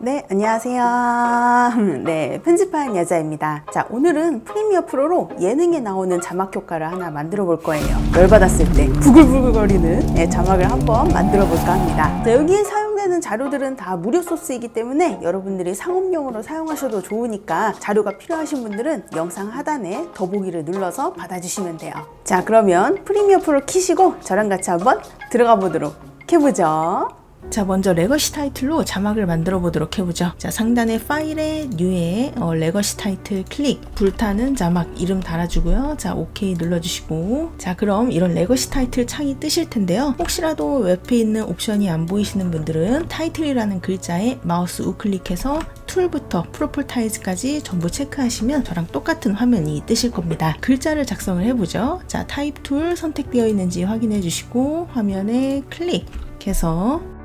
네, 안녕하세요. 네, 편집하는 여자입니다. 자, 오늘은 프리미어 프로로 예능에 나오는 자막 효과를 하나 만들어 볼 거예요. 열받았을 때 부글부글거리는 네, 자막을 한번 만들어 볼까 합니다. 자, 여기에 사용되는 자료들은 다 무료 소스이기 때문에 여러분들이 상업용으로 사용하셔도 좋으니까 자료가 필요하신 분들은 영상 하단에 더보기를 눌러서 받아주시면 돼요. 자, 그러면 프리미어 프로 키시고 저랑 같이 한번 들어가 보도록 해보죠. 자 먼저 레거시 타이틀로 자막을 만들어 보도록 해보죠 자 상단의 파일에 뉴에 어, 레거시 타이틀 클릭 불타는 자막 이름 달아주고요 자 오케이 눌러주시고 자 그럼 이런 레거시 타이틀 창이 뜨실 텐데요 혹시라도 웹에 있는 옵션이 안 보이시는 분들은 타이틀이라는 글자에 마우스 우클릭해서 툴부터 프로폴타이즈까지 전부 체크하시면 저랑 똑같은 화면이 뜨실 겁니다. 글자를 작성을 해보죠. 자, 타입 툴 선택되어 있는지 확인해 주시고 화면에 클릭해서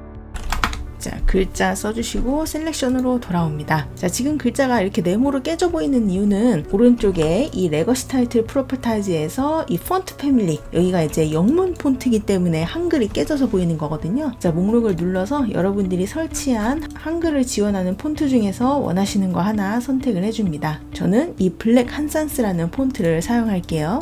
자, 글자 써주시고 셀렉션으로 돌아옵니다. 자, 지금 글자가 이렇게 네모로 깨져 보이는 이유는 오른쪽에 이 레거시 타이틀 프로퍼타이즈에서 이 폰트 패밀리 여기가 이제 영문 폰트이기 때문에 한글이 깨져서 보이는 거거든요. 자, 목록을 눌러서 여러분들이 설치한 한글을 지원하는 폰트 중에서 원하시는 거 하나 선택을 해줍니다. 저는 이 블랙 한산스라는 폰트를 사용할게요.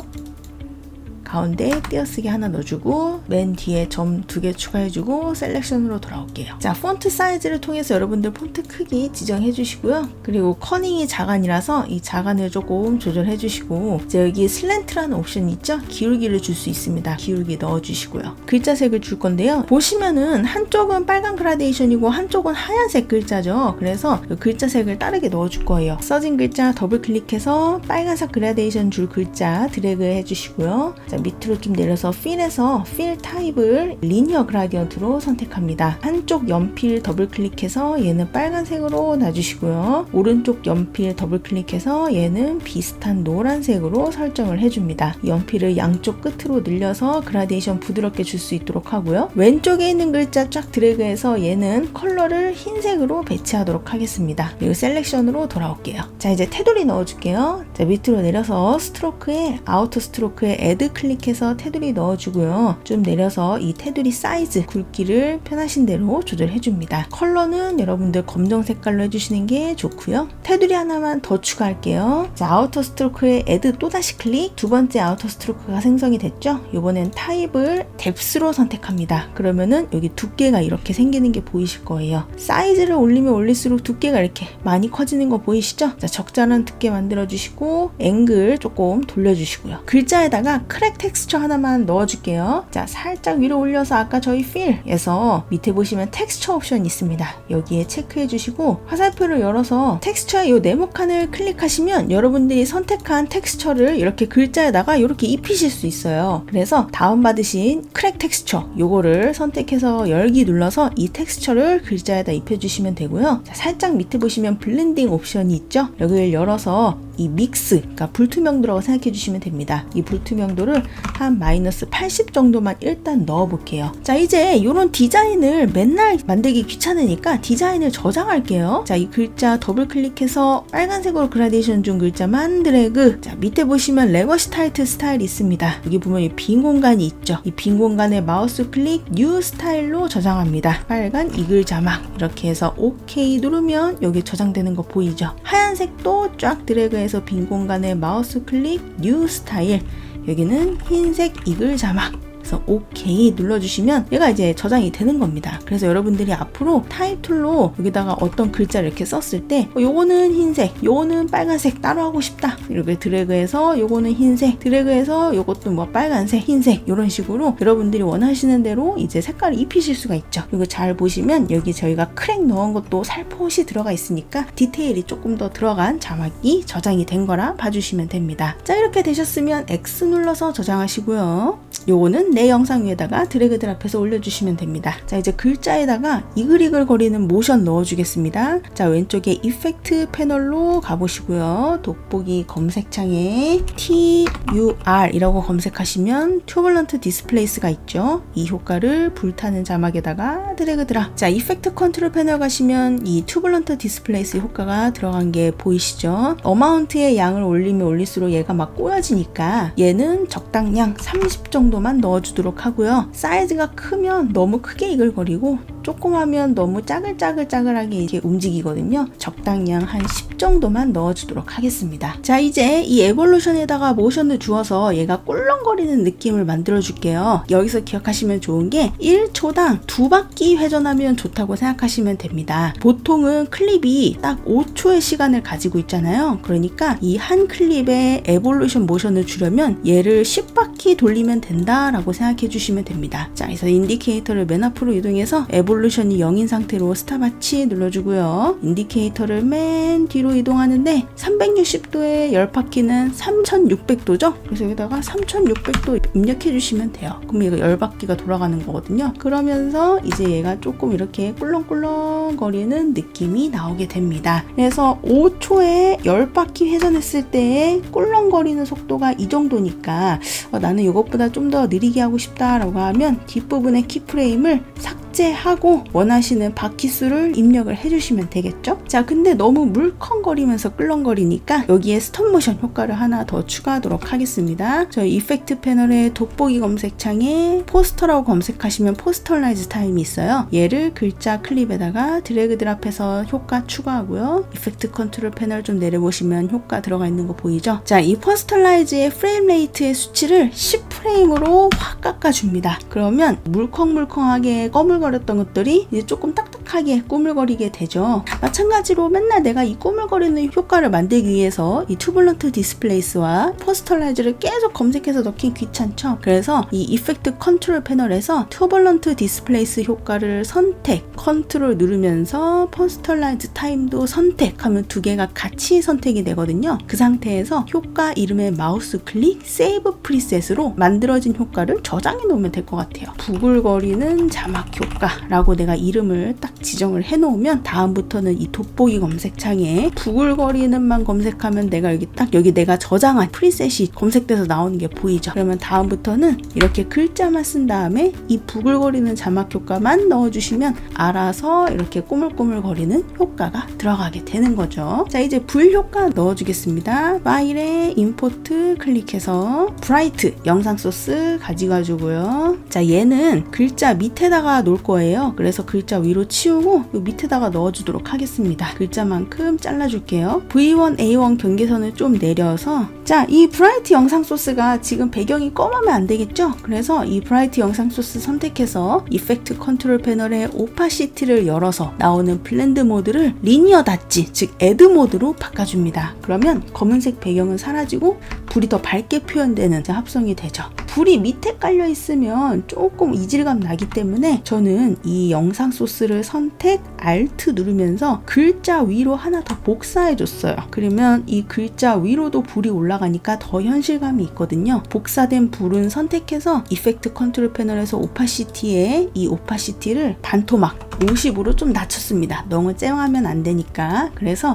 가운데 띄어쓰기 하나 넣어주고 맨 뒤에 점 두 개 추가해주고 셀렉션으로 돌아올게요. 자 폰트 사이즈를 통해서 여러분들 폰트 크기 지정해 주시고요. 그리고 커닝이 자간이라서 이 자간을 조금 조절해 주시고 이제 여기 슬랜트라는 옵션 있죠? 기울기를 줄 수 있습니다. 기울기 넣어주시고요. 글자색을 줄 건데요. 보시면은 한쪽은 빨간 그라데이션이고 한쪽은 하얀색 글자죠. 그래서 그 글자색을 다르게 넣어줄 거예요. 써진 글자 더블 클릭해서 빨간색 그라데이션 줄 글자 드래그 해주시고요. 자, 밑으로 좀 내려서 필에서 필 타입을 리니어 그라디언트로 선택합니다. 한쪽 연필 더블 클릭해서 얘는 빨간색으로 놔주시고요. 오른쪽 연필 더블 클릭해서 얘는 비슷한 노란색으로 설정을 해줍니다. 연필을 양쪽 끝으로 늘려서 그라데이션 부드럽게 줄 수 있도록 하고요. 왼쪽에 있는 글자 쫙 드래그해서 얘는 컬러를 흰색으로 배치하도록 하겠습니다. 그리고 셀렉션으로 돌아올게요. 자 이제 테두리 넣어줄게요. 자 밑으로 내려서 스트로크에 아우터 스트로크에 애드 클릭 해서 테두리 넣어주고요. 좀 내려서 이 테두리 사이즈 굵기를 편하신 대로 조절해 줍니다. 컬러는 여러분들 검정 색깔로 해주시는 게 좋고요. 테두리 하나만 더 추가할게요. 자 아우터 스트로크에 애드 또다시 클릭 두 번째 아우터 스트로크가 생성이 됐죠? 이번엔 타입을 뎁스로 선택합니다. 그러면은 여기 두께가 이렇게 생기는 게 보이실 거예요. 사이즈를 올리면 올릴수록 두께가 이렇게 많이 커지는 거 보이시죠? 자 적절한 두께 만들어 주시고 앵글 조금 돌려주시고요. 글자에다가 크랙 텍스처 하나만 넣어줄게요. 자, 살짝 위로 올려서 아까 저희 필에서 밑에 보시면 텍스처 옵션 있습니다. 여기에 체크해 주시고 화살표를 열어서 텍스처의 이 네모 칸을 클릭하시면 여러분들이 선택한 텍스처를 이렇게 글자에다가 이렇게 입히실 수 있어요. 그래서 다운받으신 크랙 텍스처 요거를 선택해서 열기 눌러서 이 텍스처를 글자에다 입혀주시면 되고요. 자, 살짝 밑에 보시면 블렌딩 옵션이 있죠? 여기를 열어서 이 믹스, 그러니까 불투명도라고 생각해 주시면 됩니다. 이 불투명도를 한 마이너스 80 정도만 일단 넣어 볼게요. 자, 이제 이런 디자인을 맨날 만들기 귀찮으니까 디자인을 저장할게요. 자, 이 글자 더블 클릭해서 빨간색으로 그라데이션 준 글자만 드래그. 자, 밑에 보시면 레거시 타이틀 스타일이 있습니다. 여기 보면 이 빈 공간이 있죠. 이 빈 공간에 마우스 클릭 뉴 스타일로 저장합니다. 빨간 이 글 자막 이렇게 해서 OK 누르면 여기 저장되는 거 보이죠? 하얀색도 쫙 드래그해서 빈 공간에 마우스 클릭 뉴 스타일 여기는 흰색 이글 자막 그래서 OK 눌러주시면 얘가 이제 저장이 되는 겁니다. 그래서 여러분들이 앞으로 타입 툴로 여기다가 어떤 글자를 이렇게 썼을 때 어, 요거는 흰색, 요거는 빨간색 따로 하고 싶다. 이렇게 드래그해서 요거는 흰색, 드래그해서 요것도 뭐 빨간색, 흰색 이런 식으로 여러분들이 원하시는 대로 이제 색깔을 입히실 수가 있죠. 그리고 잘 보시면 여기 저희가 크랙 넣은 것도 살포시 들어가 있으니까 디테일이 조금 더 들어간 자막이 저장이 된 거라 봐주시면 됩니다. 자 이렇게 되셨으면 X 눌러서 저장하시고요. 요거는 내 영상 위에다가 드래그 드랍해서 올려주시면 됩니다. 자 이제 글자에다가 이글이글 거리는 모션 넣어주겠습니다. 자 왼쪽에 이펙트 패널로 가보시고요. 돋보기 검색창에 TUR이라고 검색하시면 튜블런트 디스플레이스가 있죠. 이 효과를 불타는 자막에다가 드래그 드랍. 자 이펙트 컨트롤 패널 가시면 이 튜블런트 디스플레이스 효과가 들어간 게 보이시죠? 어마운트의 양을 올리면 올릴수록 얘가 막 꼬여지니까 얘는 적당량 30 정도 만 넣어주도록 하고요. 사이즈가 크면 너무 크게 이글거리고 조금 하면 너무 짜글짜글짜글하게 이렇게 움직이거든요. 적당량 한 10 정도만 넣어주도록 하겠습니다. 자, 이제 이 에볼루션에다가 모션을 주어서 얘가 꿀렁거리는 느낌을 만들어 줄게요. 여기서 기억하시면 좋은 게 1초당 두 바퀴 회전하면 좋다고 생각하시면 됩니다. 보통은 클립이 딱 5초의 시간을 가지고 있잖아요. 그러니까 이 한 클립에 에볼루션 모션을 주려면 얘를 10바퀴 돌리면 된다라고 생각해 주시면 됩니다. 자, 그래서 인디케이터를 맨 앞으로 이동해서 에볼루션 이 0인 상태로 스탑와치 눌러주고요. 인디케이터를 맨 뒤로 이동하는데 360도의 열 바퀴는 3600도죠? 그래서 여기다가 3600도 입력해 주시면 돼요. 그럼 얘가 열 바퀴가 돌아가는 거거든요. 그러면서 이제 얘가 조금 이렇게 꿀렁꿀렁 거리는 느낌이 나오게 됩니다. 그래서 5초에 열 바퀴 회전했을 때의 꿀렁거리는 속도가 이 정도니까 어, 나는 이것보다 좀 더 느리게 하고 싶다라고 하면 뒷부분의 키프레임을 삭 제하고 원하시는 바퀴 수를 입력을 해주시면 되겠죠? 자, 근데 너무 물컹거리면서 끌렁거리니까 여기에 스톱모션 효과를 하나 더 추가하도록 하겠습니다. 저희 이펙트 패널의 돋보기 검색창에 포스터라고 검색하시면 포스터라이즈 타임이 있어요. 얘를 글자 클립에다가 드래그 드랍해서 효과 추가하고요. 이펙트 컨트롤 패널 좀 내려보시면 효과 들어가 있는 거 보이죠? 자, 이 포스터라이즈의 프레임 레이트의 수치를 10 프레임으로 확 깎아줍니다. 그러면 물컹물컹하게 꺼물거렸던 것들이 이제 조금 딱 딱하게 꾸물거리게 되죠. 마찬가지로 맨날 내가 이 꾸물거리는 효과를 만들기 위해서 이 투블런트 디스플레이스와 포스터라이즈를 계속 검색해서 넣긴 귀찮죠. 그래서 이 이펙트 컨트롤 패널에서 투블런트 디스플레이스 효과를 선택, 컨트롤 누르면서 포스터라이즈 타임도 선택하면 두 개가 같이 선택이 되거든요. 그 상태에서 효과 이름의 마우스 클릭, 세이브 프리셋으로 만들어진 효과를 저장해 놓으면 될 것 같아요. 부글거리는 자막 효과라고 내가 이름을 딱 지정을 해 놓으면 다음부터는 이 돋보기 검색창에 부글거리는만 검색하면 내가 여기 딱 여기 내가 저장한 프리셋이 검색돼서 나오는 게 보이죠. 그러면 다음부터는 이렇게 글자만 쓴 다음에 이 부글거리는 자막 효과만 넣어주시면 알아서 이렇게 꼬물꼬물거리는 효과가 들어가게 되는 거죠. 자 이제 불 효과 넣어주겠습니다. 파일에 임포트 클릭해서 브라이트 영상 소스 가져가지고요. 자 얘는 글자 밑에다가 놓을 거예요. 그래서 글자 위로 치우 고이 밑에다가 넣어주도록 하겠습니다. 글자만큼 잘라줄게요. V1, A1 경계선을 좀 내려서 자, 이 브라이트 영상 소스가 지금 배경이 검으면 안 되겠죠? 그래서 이 브라이트 영상 소스 선택해서 이펙트 컨트롤 패널의 오파시티를 열어서 나오는 블렌드 모드를 리니어 닷지, 즉 애드 모드로 바꿔줍니다. 그러면 검은색 배경은 사라지고 불이 더 밝게 표현되는 합성이 되죠. 불이 밑에 깔려 있으면 조금 이질감 나기 때문에 저는 이 영상 소스를 선택, Alt 누르면서 글자 위로 하나 더 복사해 줬어요. 그러면 이 글자 위로도 불이 올라가니까 더 현실감이 있거든요. 복사된 불은 선택해서 이펙트 컨트롤 패널에서 오파시티에 이 오파시티를 반토막 50으로 좀 낮췄습니다. 너무 쨍하면 안 되니까. 그래서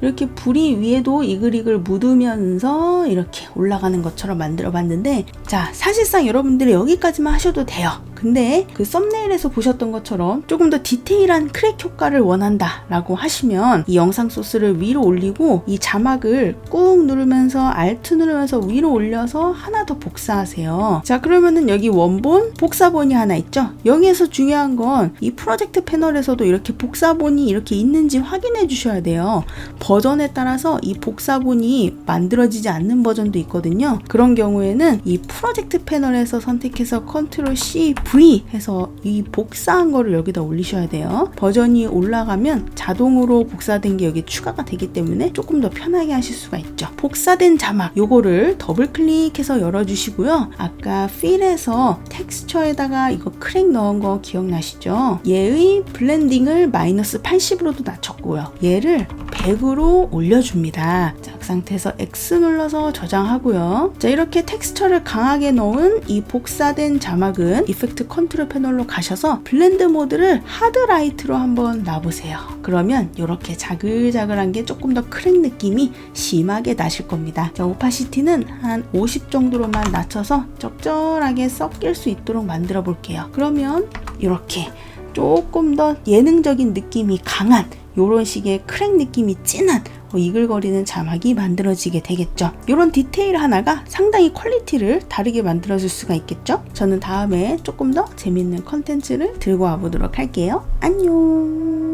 이렇게 불이 위에도 이글이글 묻으면서 이렇게 올라가는 것처럼 만들어 봤는데 자 사실상 여러분들이 여기까지만 하셔도 돼요 근데 그 썸네일에서 보셨던 것처럼 조금 더 디테일한 크랙 효과를 원한다 라고 하시면 이 영상 소스를 위로 올리고 이 자막을 꾹 누르면서 Alt 누르면서 위로 올려서 하나 더 복사하세요. 자 그러면은 여기 원본 복사본이 하나 있죠? 여기에서 중요한 건 이 프로젝트 패널에서도 이렇게 복사본이 이렇게 있는지 확인해 주셔야 돼요. 버전에 따라서 이 복사본이 만들어지지 않는 버전도 있거든요. 그런 경우에는 이 프로젝트 패널에서 선택해서 컨트롤 C, V 해서 이 복사한 거를 여기다 올리셔야 돼요. 버전이 올라가면 자동으로 복사된 게 여기 추가가 되기 때문에 조금 더 편하게 하실 수가 있죠. 복사된 자막 요거를 더블 클릭해서 열어주시고요. 아까 필에서 텍스처에다가 이거 크랙 넣은 거 기억나시죠? 얘의 블렌딩을 마이너스 80으로도 낮췄고요. 얘를 100으로 올려줍니다. 자, 그 상태에서 X 눌러서 저장하고요. 자, 이렇게 텍스처를 강하게 넣은 이 복사된 자막은 이펙트 컨트롤 패널로 가셔서 블렌드 모드를 하드 라이트로 한번 놔보세요. 그러면 이렇게 자글자글한 게 조금 더 크랙 느낌이 심하게 나실 겁니다. 자, 오파시티는 한 50 정도로만 낮춰서 적절하게 섞일 수 있도록 만들어 볼게요. 그러면 이렇게 조금 더 예능적인 느낌이 강한 이런 식의 크랙 느낌이 진한 어, 이글거리는 자막이 만들어지게 되겠죠. 이런 디테일 하나가 상당히 퀄리티를 다르게 만들어줄 수가 있겠죠. 저는 다음에 조금 더 재밌는 컨텐츠를 들고 와보도록 할게요. 안녕.